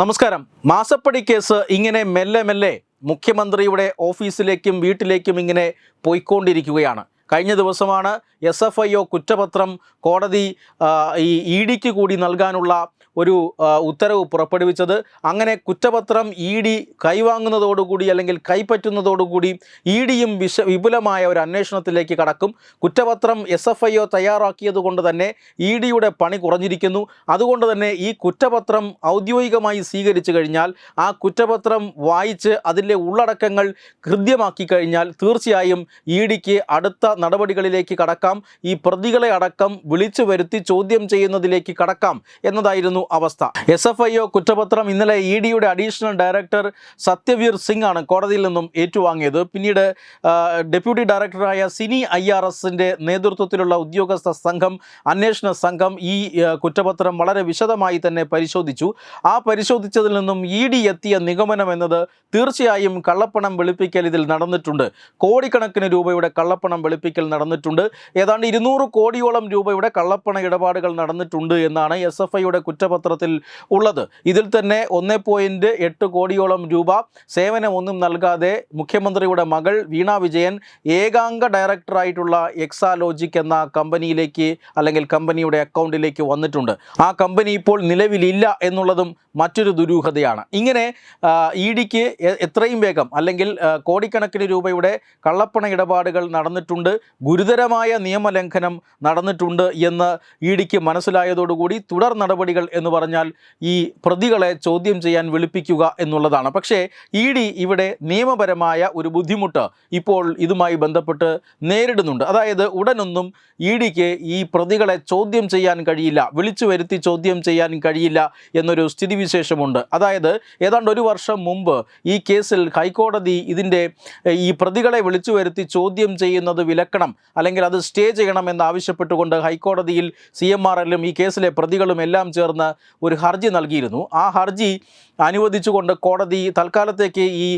നമസ്കാരം. മാസപ്പടി കേസ് ഇങ്ങനെ മെല്ലെ മെല്ലെ മുഖ്യമന്ത്രിയുടെ ഓഫീസിലേക്കും വീട്ടിലേക്കും ഇങ്ങനെ പോയിക്കൊണ്ടിരിക്കുകയാണ്. കഴിഞ്ഞ ദിവസമാണ് എസ് എഫ് ഐ ഒ കുറ്റപത്രം കോടതി ഈ ഇ ഡിക്ക് കൂടി നൽകാനുള്ള ഒരു ഉത്തരവ് പുറപ്പെടുവിച്ചത്. അങ്ങനെ കുറ്റപത്രം ഇ ഡി കൈവാങ്ങുന്നതോടുകൂടി അല്ലെങ്കിൽ കൈപ്പറ്റുന്നതോടുകൂടി ഇ ഡിയും വിശ വിപുലമായ ഒരു അന്വേഷണത്തിലേക്ക് കടക്കും. കുറ്റപത്രം എസ് എഫ് ഐ ഒ തയ്യാറാക്കിയത് കൊണ്ട് തന്നെ ഇ ഡിയുടെ പണി കുറഞ്ഞിരിക്കുന്നു. അതുകൊണ്ട് തന്നെ ഈ കുറ്റപത്രം ഔദ്യോഗികമായി സ്വീകരിച്ചു കഴിഞ്ഞാൽ ആ കുറ്റപത്രം വായിച്ച് അതിന്റെ ഉള്ളടക്കങ്ങൾ ഹൃദ്യമാക്കി കഴിഞ്ഞാൽ തീർച്ചയായും ഇ ഡിക്ക് അടുത്ത നടപടികളിലേക്ക് കടക്കാം. ഈ പ്രതികളെ അടക്കം വിളിച്ചു വരുത്തി ചോദ്യം ചെയ്യുന്നതിലേക്ക് കടക്കാം എന്നതായിരുന്നു അവസ്ഥ. എസ് എഫ് കുറ്റപത്രം ഇന്നലെ ഇ ഡിയുടെ അഡീഷണൽ ഡയറക്ടർ സത്യവീർ സിംഗ് ആണ് കോടതിയിൽ നിന്നും ഏറ്റുവാങ്ങിയത്. പിന്നീട് ഡെപ്യൂട്ടി ഡയറക്ടറായ സിനി ഐ ആർ എസിന്റെ നേതൃത്വത്തിലുള്ള ഉദ്യോഗസ്ഥ സംഘം അന്വേഷണ സംഘം ഈ കുറ്റപത്രം വളരെ വിശദമായി തന്നെ പരിശോധിച്ചു. ആ പരിശോധിച്ചതിൽ നിന്നും ഇ ഡി എത്തിയ നിഗമനം എന്നത് തീർച്ചയായും കള്ളപ്പണം വെളുപ്പിക്കൽ ഇതിൽ നടന്നിട്ടുണ്ട്. കോടിക്കണക്കിന് രൂപയുടെ കള്ളപ്പണം വെളുപ്പിക്കൽ നടന്നിട്ടുണ്ട്. ഏതാണ്ട് ഇരുന്നൂറ് കോടിയോളം രൂപയുടെ കള്ളപ്പണ ഇടപാടുകൾ നടന്നിട്ടുണ്ട് എന്നാണ് എസ് എഫ് ഐയുടെ കുറ്റപത്രത്തിൽ ഉള്ളത്. ഇതിൽ തന്നെ ഒന്ന് പോയിന്റ് എട്ട് കോടിയോളം രൂപ സേവനമൊന്നും നൽകാതെ മുഖ്യമന്ത്രിയുടെ മകൾ വീണ വിജയൻ ഏകാംഗ ഡയറക്ടറായിട്ടുള്ള എക്സാലോജിക് എന്ന കമ്പനിയിലേക്ക് അല്ലെങ്കിൽ കമ്പനിയുടെ അക്കൗണ്ടിലേക്ക് വന്നിട്ടുണ്ട്. ആ കമ്പനി ഇപ്പോൾ നിലവിലില്ല എന്നുള്ളതും മറ്റൊരു ദുരൂഹതയാണ്. ഇങ്ങനെ ഇ ഡിക്ക് എത്രയും വേഗം അല്ലെങ്കിൽ കോടിക്കണക്കിന് രൂപയുടെ കള്ളപ്പണ ഇടപാടുകൾ നടന്നിട്ടുണ്ട്. ഗുരുതരമായ നിയമലംഘനം നടന്നിട്ടുണ്ട് എന്ന് ഇ ഡിക്ക് മനസ്സിലായതോടുകൂടി തുടർ നടപടികൾ എന്ന് പറഞ്ഞാൽ ഈ പ്രതികളെ ചോദ്യം ചെയ്യാൻ വിളിപ്പിക്കുക എന്നുള്ളതാണ്. പക്ഷേ ഇ ഡി ഇവിടെ നിയമപരമായ ഒരു ബുദ്ധിമുട്ട് ഇപ്പോൾ ഇതുമായി ബന്ധപ്പെട്ട് നേരിടുന്നുണ്ട്. അതായത് ഉടനൊന്നും ഇ ഡിക്ക് ഈ പ്രതികളെ ചോദ്യം ചെയ്യാൻ കഴിയില്ല വിളിച്ചു വരുത്തി ചോദ്യം ചെയ്യാൻ കഴിയില്ല എന്നൊരു സ്ഥിതിവിശേഷമുണ്ട്. അതായത് ഏതാണ്ട് ഒരു വർഷം മുമ്പ് ഈ കേസിൽ ഹൈക്കോടതി ഇതിന്റെ ഈ പ്രതികളെ വിളിച്ചു വരുത്തി ചോദ്യം ചെയ്യുന്നത് വിലക്കണം അല്ലെങ്കിൽ അത് സ്റ്റേ ചെയ്യണം എന്നാവശ്യപ്പെട്ടുകൊണ്ട് ഹൈക്കോടതിയിൽ സി എം ആർ എല്ലും ഈ കേസിലെ പ്രതികളും എല്ലാം ചേർന്ന് ഒരു ഹർജി നൽകിയിരുന്നു. ആ ഹർജി അനുവദിച്ചുകൊണ്ട് കോടതി തൽക്കാലത്തേക്ക് ഈ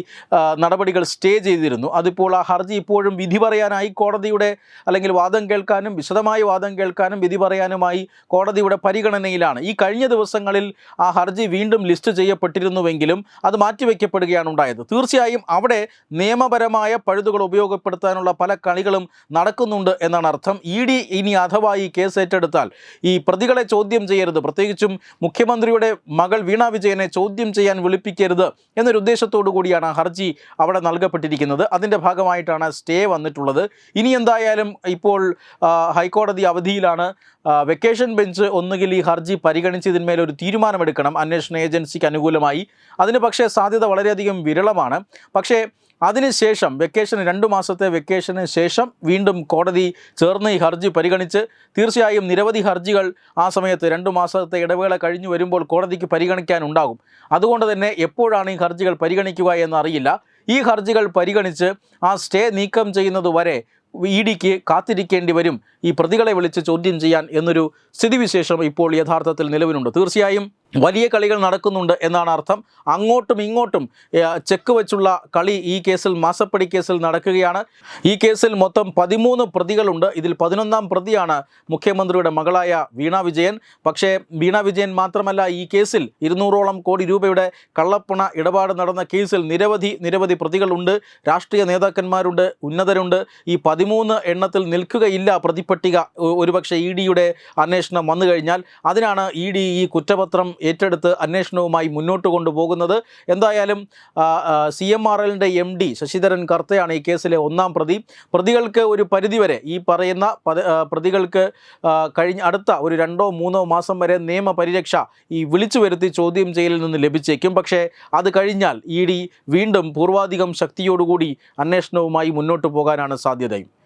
നടപടികൾ സ്റ്റേ ചെയ്തിരുന്നു. അതിപ്പോൾ ആ ഹർജി ഇപ്പോഴും വിധി പറയാനായി കോടതിയുടെ അല്ലെങ്കിൽ വാദം കേൾക്കാനും വിശദമായ വാദം കേൾക്കാനും വിധി പറയാനുമായി കോടതിയുടെ പരിഗണനയിലാണ്. ഈ കഴിഞ്ഞ ദിവസങ്ങളിൽ ആ ഹർജി വീണ്ടും ലിസ്റ്റ് ചെയ്യപ്പെട്ടിരുന്നുവെങ്കിലും അത് മാറ്റിവെക്കപ്പെടുകയാണ് ഉണ്ടായത്. തീർച്ചയായും അവിടെ നിയമപരമായ പഴുതുകൾ ഉപയോഗപ്പെടുത്താനുള്ള പല കളികളും നടക്കുന്നുണ്ട് എന്നാണ് അർത്ഥം. ഇ ഡി ഇനി അഥവാ ഈ കേസ് ഏറ്റെടുത്താൽ ഈ പ്രതികളെ ചോദ്യം ചെയ്യരുത്. പ്രത്യേകിച്ചും മുഖ്യമന്ത്രിയുടെ മകൾ വീണ വിജയനെ ചോദ്യം ചെയ്യാൻ വിളിപ്പിക്കരുത് എന്നൊരു ഉദ്ദേശത്തോടു കൂടിയാണ് ഹർജി അവിടെ നൽകപ്പെട്ടിരിക്കുന്നത്. അതിന്റെ ഭാഗമായിട്ടാണ് സ്റ്റേ വന്നിട്ടുള്ളത്. ഇനി എന്തായാലും ഇപ്പോൾ ഹൈക്കോടതി അവധിയിലാണ്. വെക്കേഷൻ ബെഞ്ച് ഒന്നുകിൽ ഈ ഹർജി പരിഗണിച്ച് ഇതിന്മേൽ ഒരു തീരുമാനമെടുക്കണം. അന്വേഷണ ഏജൻസിക്ക് അനുകൂലമായി. അതിന് പക്ഷേ സാധ്യത വളരെയധികം വിരളമാണ്. പക്ഷേ അതിനുശേഷം വെക്കേഷൻ രണ്ട് മാസത്തെ വെക്കേഷന് ശേഷം വീണ്ടും കോടതി ചേർന്ന് ഈ ഹർജി പരിഗണിച്ച് തീർച്ചയായും നിരവധി ഹർജികൾ ആ സമയത്ത് രണ്ട് മാസത്തെ ഇടവേള കഴിഞ്ഞു വരുമ്പോൾ കോടതിക്ക് പരിഗണിക്കാനുണ്ടാകും അതുകൊണ്ട് തന്നെ എപ്പോഴാണ് ഈ ഹർജികൾ പരിഗണിക്കുക എന്നറിയില്ല. ഈ ഹർജികൾ പരിഗണിച്ച് ആ സ്റ്റേ നീക്കം ചെയ്യുന്നത് വരെ ഇ ഡിക്ക് കാത്തിരിക്കേണ്ടി വരും. ഈ പ്രതികളെ വിളിച്ച് ചോദ്യം ചെയ്യാൻ എന്നൊരു സ്ഥിതിവിശേഷം ഇപ്പോൾ യഥാർത്ഥത്തിൽ നിലവിലുണ്ട്. തീർച്ചയായും വലിയ കളികൾ നടക്കുന്നുണ്ട് എന്നാണ് അർത്ഥം. അങ്ങോട്ടും ഇങ്ങോട്ടും ചെക്ക് വെച്ചുള്ള കളി ഈ കേസിൽ മാസപ്പടി കേസിൽ നടക്കുകയാണ്. ഈ കേസിൽ മൊത്തം പതിമൂന്ന് പ്രതികളുണ്ട്. ഇതിൽ പതിനൊന്നാം പ്രതിയാണ് മുഖ്യമന്ത്രിയുടെ മകളായ വീണ വിജയൻ. പക്ഷേ വീണ വിജയൻ മാത്രമല്ല ഈ കേസിൽ ഇരുന്നൂറോളം കോടി രൂപയുടെ കള്ളപ്പണ ഇടപാട് നടന്ന കേസിൽ നിരവധി നിരവധി പ്രതികളുണ്ട്. രാഷ്ട്രീയ നേതാക്കന്മാരുണ്ട് ഉന്നതരുണ്ട്. ഈ പതിമൂന്ന് എണ്ണത്തിൽ നിൽക്കുകയില്ല പ്രതിപട്ടിക. ഒ- ഒരുപക്ഷെ ഇ ഡിയുടെ അന്വേഷണം വന്നു കഴിഞ്ഞാൽ അതിനാണ് ഇ ഡി ഈ കുറ്റപത്രം ഏറ്റെടുത്ത് അന്വേഷണവുമായി മുന്നോട്ട് കൊണ്ടുപോകുന്നത്. എന്തായാലും സി എം ആർ എല്ലിന്റെ എം ഡി ശശിധരൻ കർത്തയാണ് ഈ കേസിലെ ഒന്നാം പ്രതി. പ്രതികൾക്ക് ഒരു പരിധിവരെ ഈ പറയുന്ന പ്രതികൾക്ക് കഴിഞ്ഞ അടുത്ത ഒരു രണ്ടോ മൂന്നോ മാസം വരെ നിയമപരിരക്ഷ ഈ വിളിച്ചു വരുത്തി ചോദ്യം ചെയ്യലിൽ നിന്ന് ലഭിച്ചേക്കും. പക്ഷേ അത് കഴിഞ്ഞാൽ ഇ ഡി വീണ്ടും പൂർവാധികം ശക്തിയോടുകൂടി അന്വേഷണവുമായി മുന്നോട്ട് പോകാനാണ് സാധ്യതയും.